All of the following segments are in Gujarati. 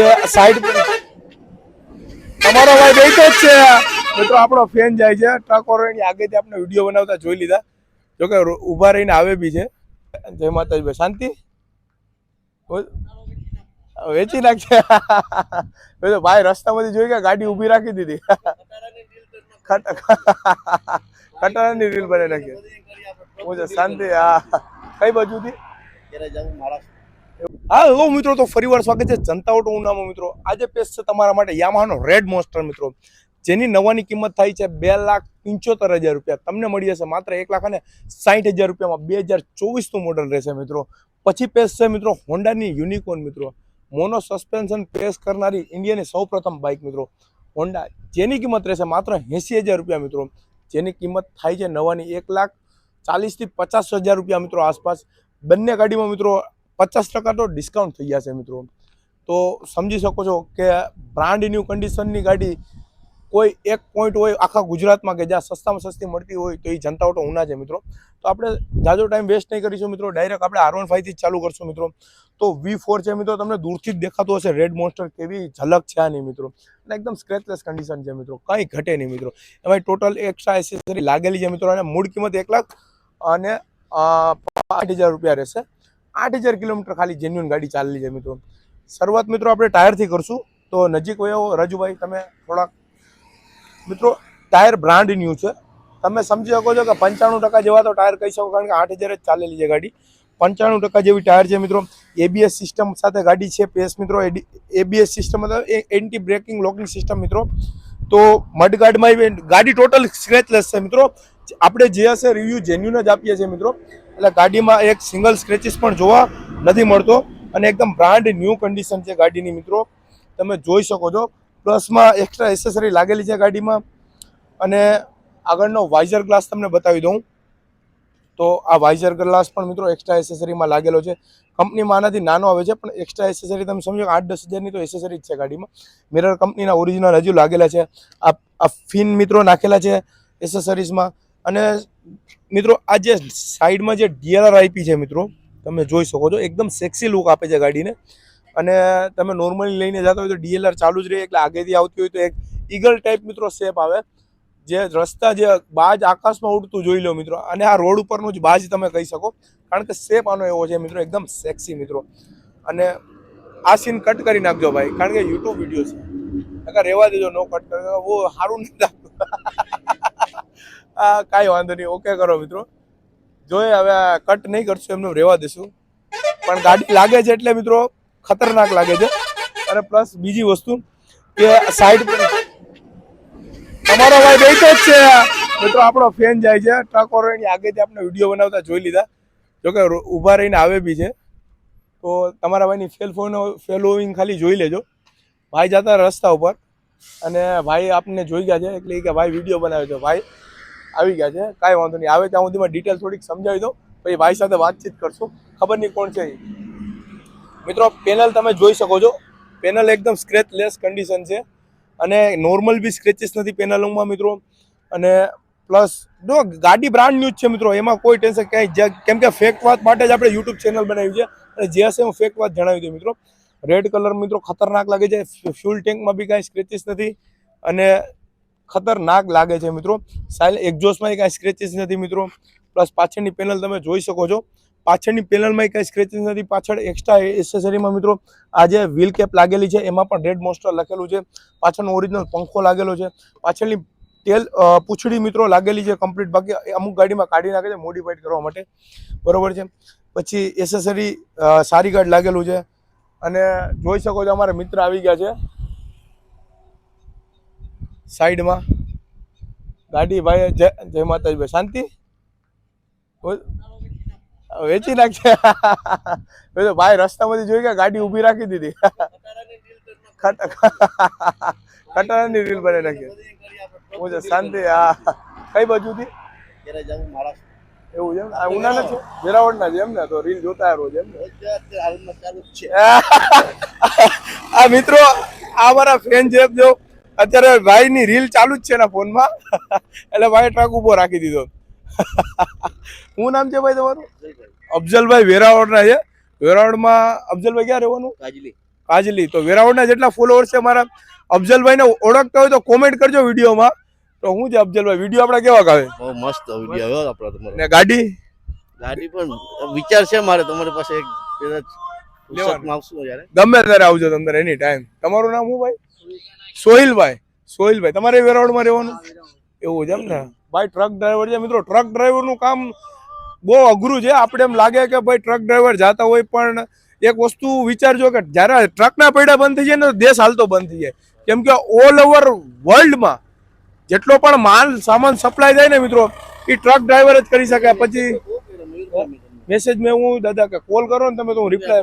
કે સાઈડ તમારો ભાઈ બેઠો જ છે. મિત્રો આપણો ફેન જાય છે. ટ્રક વાળો એની આગળથી આપણે વીડિયો બનાવતા જોઈ લીધા. જોકે ઊભા રહીને આવે બી છે. જય માતાજી ભાઈ શાંતિ? વેચી નાખશે તો ભાઈ રસ્તામાંથી જોઈ કે ગાડી ઊભી રાખી દીધી. ખટ- રીલ બનાવી નાખી. હું છે શાંતિ હા. કઈ બાજુથી? હેલો મિત્રો, તો ફરીવાર સ્વાગત છે જનતા ઓટો ઉનામાં મિત્રો. આજે પેશ છે તમારા માટે યામાહાનો રેડ મોસ્ટર મિત્રો. જેની નવાની કિંમત થાય છે બે લાખ પંચોતેર હજાર રૂપિયા. તમને મળી જશે માત્ર એક લાખ અને સાઠ હજાર રૂપિયામાં. બે હજાર ચોવીસનું મોડલ રહેશે મિત્રો. પછી પેશ છે મિત્રો હોન્ડાની યુનિકોર્ન મિત્રો. મોનો સસ્પેન્શન પેશ કરનારી ઇન્ડિયાની સૌપ્રથમ બાઇક મિત્રો. હોન્ડા જેની કિંમત રહેશે માત્ર એંસી હજાર રૂપિયા મિત્રો. જેની કિંમત થાય છે નવાની એક લાખ ચાલીસથી પચાસ હજાર રૂપિયા મિત્રો આસપાસ. બંને ગાડીમાં મિત્રો પચાસ ટકા તો ડિસ્કાઉન્ટ થઈ જશે મિત્રો. તો સમજી શકો છો કે બ્રાન્ડ ન્યૂ કન્ડિશનની ગાડી કોઈ એક પોઈન્ટ હોય આખા ગુજરાતમાં કે જ્યાં સસ્તામાં સસ્તી મળતી હોય તો એ જનતા ઓટો ઉના છે મિત્રો. તો આપણે જાજો ટાઈમ વેસ્ટ નહીં કરીશું મિત્રો. ડાયરેક્ટ આપણે આર વન ફાઈવથી ચાલુ કરશું મિત્રો. તો વી ફોર છે મિત્રો, તમને દૂરથી જ દેખાતું હશે રેડ મોન્સ્ટર કેવી ઝલક છે આની મિત્રો. અને એકદમ સ્ક્રેચલેસ કન્ડિશન છે મિત્રો. કંઈ ઘટે નહીં મિત્રો. એમાં ટોટલ એક્સ્ટ્રા એસેસરી લાગેલી છે મિત્રો. અને મૂળ કિંમત એક લાખ અને પાંચ હજાર રૂપિયા રહેશે. આઠ હજાર કિલોમીટર ખાલી જેન્યુન ગાડી ચાલેલી છે મિત્રો. શરૂઆત મિત્રો આપણે ટાયરથી કરશું. તો નજીક વયો રજુભાઈ, તમે થોડાક મિત્રો, ટાયર બ્રાન્ડ ન્યૂ છે. તમે સમજી શકો છો કે પંચાણું ટકા જેવા તો ટાયર કહી શકો, કારણ કે આઠ હજાર જ ચાલેલી છે ગાડી. પંચાણું ટકા જેવી ટાયર છે મિત્રો. એબીએસ સિસ્ટમ સાથે ગાડી છે પેસ મિત્રો. એબીએસ સિસ્ટમ મતલબ એન્ટી બ્રેકિંગ લોકિંગ સિસ્ટમ મિત્રો. તો મડગાર્ડમાં ગાડી ટોટલ સ્ક્રેચલેસ છે મિત્રો. આપણે જે હશે રિવ્યૂ જેન્યુન જ આપીએ છીએ મિત્રો. એટલે ગાડીમાં એક સિંગલ સ્ક્રેચીસ પણ જોવા નથી મળતો અને એકદમ બ્રાન્ડ ન્યૂ કન્ડિશન છે ગાડીની મિત્રો. તમે જોઈ શકો છો. પ્લસમાં એક્સ્ટ્રા એસેસરી લાગેલી છે ગાડીમાં. અને આગળનો વાઇઝર ગ્લાસ તમને બતાવી દઉં. તો આ વાઇઝર ગ્લાસ પણ મિત્રો એક્સ્ટ્રા એસેસરીમાં લાગેલો છે. કંપનીમાં આનાથી નાનો આવે છે, પણ એક્સ્ટ્રા એસેસરી તમે સમજો આઠ દસ હજારની તો એસેસરી જ છે ગાડીમાં. મિરર કંપનીના ઓરિજિનલ હજુ લાગેલા છે. આ આ ફિન મિત્રો નાખેલા છે એસેસરીઝમાં અને મિત્રો, આ જે સાઈડમાં જે ડીએલઆર આઈપી છે મિત્રો, તમે જોઈ શકો છો, એકદમ સેક્સી લુક આપે છે ગાડીને. અને તમે નોર્મલી લઈને જતા હોય તો ડીએલઆર ચાલુ જ રહે, એટલે આગેથી આવતી હોય તો એક ઈગલ ટાઈપ મિત્રો શેપ આવે. જે રસ્તા જે બાજ આકાશમાં ઉડતું જોઈ લો મિત્રો, અને આ રોડ ઉપરનું જ બાજ તમે કહી શકો, કારણ કે શેપ આનો એવો છે મિત્રો, એકદમ સેક્સી મિત્રો. અને આ સીન કટ કરી નાખજો ભાઈ, કારણ કે યુટ્યુબ વીડિયો છે. રહેવા દેજો નો કટ કરો સારું નથી લાગતું. આ કાંઈ વાંધો નહીં ઓકે કરો મિત્રો. જોઈએ હવે કટ નહીં કરશું, એમનું રહેવા દઈશું. પણ ગાડી લાગે છે એટલે મિત્રો, ખતરનાક લાગે છે. અને પ્લસ બીજી વસ્તુ કે સાઈડ તમારો ભાઈ બેઠો જ છે. મિત્રો, આપણો ફેન જાય છે. ટ્રકો રહીને આગેથી આપણે વીડિયો બનાવતા જોઈ લીધા. જોકે ઊભા રહીને આવે બી છે. તો તમારા ભાઈની ફેલ ફોન ફેલોઈંગ ખાલી જોઈ લેજો. ભાઈ જતા રસ્તા ઉપર. અને ભાઈ આપને જોઈ ગયા છે. એટલે કે ભાઈ વીડિયો બનાવ્યો છે ભાઈ આવી ગયા છે. કાંઈ વાંધો નહીં. આવે ત્યાં સુધીમાં ડિટેલ થોડીક સમજાવી દઉં. પછી ભાઈ સાથે વાતચીત કરશું. ખબર નહીં કોણ છે. મિત્રો પેનલ તમે જોઈ શકો છો. પેનલ એકદમ સ્ક્રેચ લેસ કન્ડિશન છે. અને નોર્મલ બી સ્ક્રેચીસ નથી પેનલોમાં મિત્રો. અને પ્લસ જો ગાડી બ્રાન્ડ ન્યૂઝ છે, મિત્રો. એમાં કોઈ ટેન્શન ક્યાંય કેમ કે ફેક વાત માટે જ આપણે યુટ્યુબ ચેનલ બનાવી છે. અને જે હું ફેક વાત જણાવી દઉં, મિત્રો. રેડ કલર મિત્રો, ખતરનાક લાગે છે. ફ્યુલ ટેન્કમાં બી કાંઈ સ્ક્રેચીસ નથી. અને ખતરનાક લાગે છે મિત્રો. સાઇલ એક્ઝોસ્ટમાં કાંઈ સ્ક્રેચીસ નથી મિત્રો. પ્લસ પાછળની પેનલ તમે જોઈ શકો છો. પાછળની પેનલમાં કાંઈ સ્ક્રેચીસ નથી, પાછળ એક્સ્ટ્રા એસેસરીમાં મિત્રો આ જે વ્હીલ કેપ લાગેલી છે, એમાં પણ રેડ મોસ્ટર લખેલું છે. પાછળનો ઓરિજિનલ પંખો લાગેલો છે. પાછળની તેલ પૂછડી મિત્રો લાગેલી છે કમ્પ્લીટ બાકી અમુક ગાડીમાં કાઢી નાખે છે મોડિફાઈડ કરવા માટે. બરોબર છે? પછી એસેસરી સારી ગાર્ડ લાગેલું છે. અને જોઈ શકો છો, અમારા મિત્ર આવી ગયા છે. સાઈડમાં. ગાડી ભાઈ, જય જય માતાજી ભાઈ. શાંતિ? વેચી નાખશે તો ભાઈ રસ્તામાંથી જોઈ કે ગાડી ઊભી રાખી દીધી. ખટ રીલ બનાવી નાખી. હું શાંતિ, હા. કઈ બાજુથી એવું છે ઉનાના છે વેરાવળના છે એમ ને તો રીલ જોતા રોજ એમ આ મિત્રો, આ મારા ફેન છે, જો. અત્યારે ભાઈની રીલ ચાલુ જ છે એના ફોનમાં. એટલે ભાઈ ટ્રક ઊભો રાખી દીધો. શું નામ છે ભાઈ તમારું? અફઝલભાઈ વેરાવળના છે. વેરાવળમાં અફઝલભાઈ ક્યાં રહેવાનું? કાજલી. કાજલી. તો વેરાવળના જેટલા ફોલોઅર્સ છે મારા અફઝલભાઈને ઓળખતા હોય તો કોમેન્ટ કરજો વિડીયોમાં. તો હું છે અફઝલભાઈ? વીડિયો આપણા કેવા ગાવે? બહુ મસ્ત વીડિયો આવ્યો આપણા તમારો. ને ગાડી? ગાડી પણ વિચાર છે મારે તમારી પાસે એક કદાચ ગમે ત્યારે આવજો તમને એની ટાઈમ તમારું નામ શું ભાઈ? સોહિલભાઈ સોહિલભાઈ તમારે વેરાવળમાં રહેવાનું? એવું છે એમ ને? ભાઈ ટ્રક ડ્રાઈવર છે. મિત્રો ટ્રક ડ્રાઈવરનું કામ બહુ અઘરું છે. આપણે એમ લાગે કે ભાઈ ટ્રક ડ્રાઈવર જાતા હોય પણ એક વસ્તુ વિચારજો કે જ્યારે ટ્રકના પૈડા બંધ થઈ જાય ને દેશ હાલતો બંધ થઈ જાય. કેમ કે ઓલ ઓવર વર્લ્ડમાં જેટલો પણ માલ સામાન સપ્લાય થાય ને મિત્રો એ ટ્રક ડ્રાઈવર જ કરી શકે. પછી મેસેજ મેં હું દાદા કે કોલ કરો ને તમે તો હું રિપ્લાય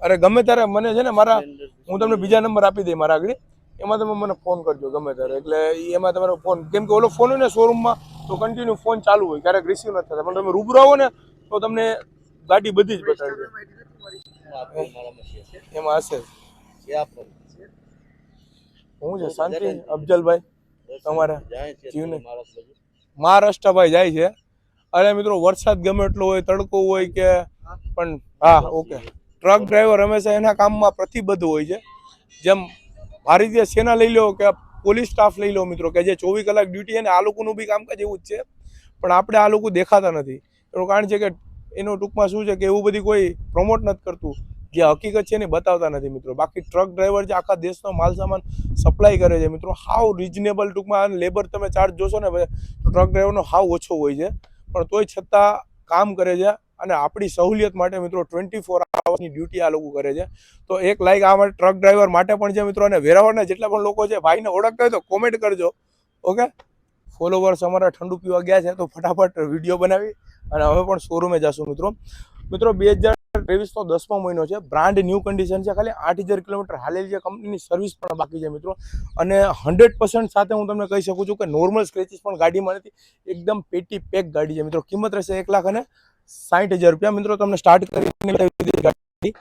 અરે ગમે ત્યારે મને છે ને મારા હું તમને બીજા નંબર આપી દઈ મારા આગળ. એમાં તમે મને ફોન કરજો ગમે ત્યારે. એટલે એમાં તમારો ફોન કેમ કે ઓલો ફોન હોય ને શોરૂમમાં તો કન્ટિન્યુ ફોન ચાલુ હોય. ક્યારેક રિસીવ નથી થતા. પણ તમે રૂબરૂ આવો ને તો તમને ગાડી બધી જ બતાવી દે. એમાં હશે. છે? હું છે શાંતિ? અફજલભાઈ? તમારે? જાય છે જીવને. મારા બાજુ. મહારાષ્ટ્ર ભાઈ જાય છે. અરે મિત્રો વરસાદ ગમે એટલો હોય તડકો હોય કે પણ હા ઓકે. ટ્રક ડ્રાઈવર હંમેશા એના કામમાં પ્રતિબદ્ધ હોય છે. જેમ ભારતીય સેના લઈ લો કે પોલીસ સ્ટાફ લઈ લો મિત્રો, કે જે ચોવીસ કલાક ડ્યુટી અને આ લોકોનું બી કામકાજ એવું જ છે. પણ આપણે આ લોકો દેખાતા નથી. એનું કારણ છે કે એનું ટૂંકમાં શું છે કે એવું બધી કોઈ પ્રમોટ નથી કરતું. જે હકીકત છે ને બતાવતા નથી મિત્રો. બાકી ટ્રક ડ્રાઈવર જે આખા દેશનો માલ સામાન સપ્લાય કરે છે મિત્રો, હાવ રિઝનેબલ ટૂંકમાં લેબર તમે ચાર્જ જોશો ને તો ટ્રક ડ્રાઈવરનો હાવ ઓછો હોય છે. પણ તોય છતાં કામ કરે છે. અને આપણી સહુલિયત માટે મિત્રો ટ્વેન્ટી ફોર આવર્સની ડ્યુટી આ લોકો કરે છે. તો એક લાઈક આ ટ્રક ડ્રાઈવર માટે પણ છે મિત્રો, અને વેરાવળના જેટલા પણ લોકો છે, ભાઈને ઓળખતા હોય તો કોમેન્ટ કરજો. ઓકે ફોલોવર્સ અમારા ઠંડુ પીવા ગયા છે, તો ફટાફટ વીડિયો બનાવી અને હવે પણ શોરૂમે જશું મિત્રો. મિત્રો, બે હજાર ત્રેવીસનો દસમો મહિનો છે બ્રાન્ડ ન્યૂ કન્ડિશન છે, ખાલી આઠ હજાર કિલોમીટર હાલેલી છે કંપનીની સર્વિસ પણ બાકી છે મિત્રો. અને હંડ્રેડ પર્સન્ટ સાથે હું તમને કહી શકું છું કે નોર્મલ સ્ક્રેચીસ પણ ગાડીમાં નથી, એકદમ પેટી પેક ગાડી છે મિત્રો. કિંમત રહેશે એક લાખ અને સાઠ હજાર રૂપિયા. મિત્રો, તમને સ્ટાર્ટ કરી ગાડી.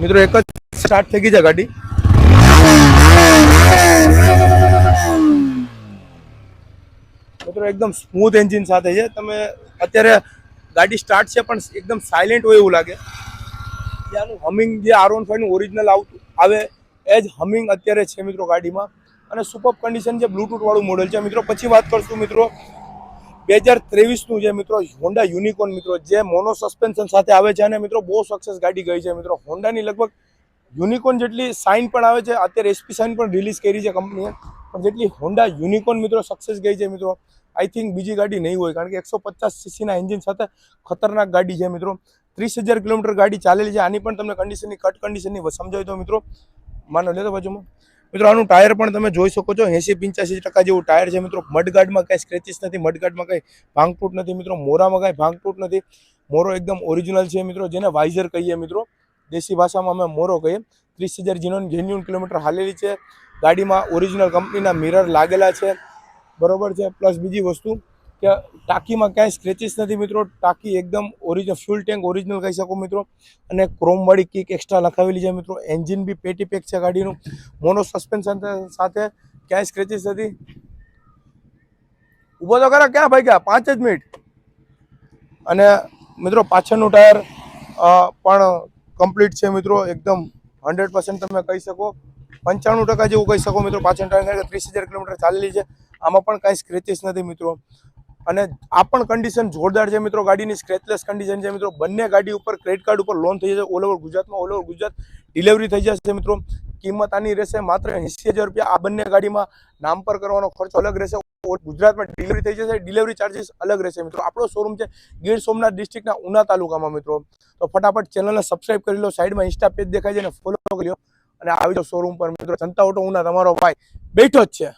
મિત્રો, એક જ સ્ટાર્ટ થઈ ગઈ છે ગાડી. મિત્રો, એકદમ સ્મૂથ એન્જિન સાથે છે. તમે અત્યારે ગાડી સ્ટાર્ટ છે, પણ એકદમ સાયલેન્ટ હોય એવું લાગે. ત્યાંનું હમિંગ જે આર વન ફાઈવનું ઓરિજિનલ આવતું, આવે એ જ હમિંગ અત્યારે છે, મિત્રો, ગાડીમાં. અને સુપર કન્ડિશન જે બ્લુટૂથવાળું મોડેલ છે. મિત્રો, પછી વાત કરશું, મિત્રો બે હજાર ત્રેવીસનું જે મિત્રો હોન્ડા યુનિકોર્ન મિત્રો, જે મોનો સસ્પેન્શન સાથે આવે છે અને મિત્રો બહુ સક્સેસ ગાડી ગઈ છે મિત્રો. હોન્ડાની લગભગ યુનિકોર્ન જેટલી સાઇન પણ આવે છે, અત્યારે એસપી સાઇન પણ રિલીઝ કરી છે કંપનીએ પણ જેટલી હોન્ડા યુનિકોર્ન મિત્રો સક્સેસ ગઈ છે મિત્રો આઈ થિંક બીજી ગાડી નહીં હોય, કારણ કે એકસો પચાસ સીસીના એન્જિન સાથે ખતરનાક ગાડી છે મિત્રો. ત્રીસ હજાર કિલોમીટર ગાડી ચાલેલી છે. આની પણ તમને કન્ડિશનની કટ કન્ડિશનની સમજાવી દો મિત્રો. માનો લેતો બાજુમાં. મિત્રો, આનું ટાયર પણ તમે જોઈ શકો છો. એંસી પંચ્યાસી ટકા જેવું ટાયર છે મિત્રો. મડગાર્ડમાં કાંઈ સ્ક્રેચિસ નથી. મડગાર્ડમાં કાંઈ ભાંગતૂટ નથી મિત્રો. મોરામાં કાંઈ ભાંગતૂટ નથી. મોરો એકદમ ઓરિજિનલ છે મિત્રો, જેને વાઇઝર કહીએ મિત્રો. દેશી ભાષામાં અમે મોરો કહીએ. ત્રીસ હજાર જીનો જેન્યુન કિલોમીટર હાલેલી છે. ગાડીમાં ઓરિજિનલ કંપનીના મિરર લાગેલા છે. બરોબર છે. પ્લસ બીજી વસ્તુ કે ટાંકીમાં ક્યાંય સ્ક્રેચીસ નથી મિત્રો. ટાંકી એકદમ ઓરિજિનલ ફ્યુલ ટેન્ક ઓરિજિનલ કહી શકો મિત્રો. અને ક્રોમવાળી કિક એક્સ્ટ્રા લખાવેલી છે મિત્રો. એન્જિન બી પેટી પેક છે ગાડીનું. મોનો સસ્પેન્શન સાથે ક્યાંય સ્ક્રેચીસ નથી. ઊભો તો ખરા, ક્યાં ભાઈ ગયા પાંચ જ મિનિટ. અને મિત્રો પાછળનું ટાયર પણ કમ્પ્લીટ છે મિત્રો. એકદમ હંડ્રેડ પર્સન્ટ તમે કહી શકો. પંચાણું ટકા જેવું કહી શકો મિત્રો. પાછળ ટાયર ત્રીસ હજાર કિલોમીટર ચાલેલી છે. આમાં પણ કાંઈ સ્ક્રેચીસ નથી મિત્રો. અને આ પણ કન્ડિશન જોરદાર છે મિત્રો. ગાડીની સ્ક્રેચલેસ કન્ડિશન છે મિત્રો. બંને ગાડી ઉપર ક્રેડિટ કાર્ડ ઉપર લોન થઈ જશે. ઓલ ઓવર ગુજરાતમાં ઓલ ઓવર ગુજરાત ડિલિવરી થઈ જશે મિત્રો. કિંમત આની રહેશે માત્ર એંસી હજાર રૂપિયા. આ બંને ગાડીમાં નામ પર કરવાનો ખર્ચો અલગ રહેશે. ગુજરાતમાં ડિલિવરી થઈ જશે. ડિલિવરી ચાર્જિસ અલગ રહેશે મિત્રો. આપણો શોરૂમ છે ગીર સોમનાથ ડિસ્ટ્રિક્ટના ઉના તાલુકામાં મિત્રો. તો ફટાફટ ચેનલને સબસ્ક્રાઇબ કરી લો. સાઈડમાં ઇન્સ્ટા પેજ દેખાય છે ફોલો કરી લો. અને આવી જાઓ શોરૂમ પર મિત્રો. જનતા ઓટો ઉના, તમારો ભાઈ બેઠો જ છે.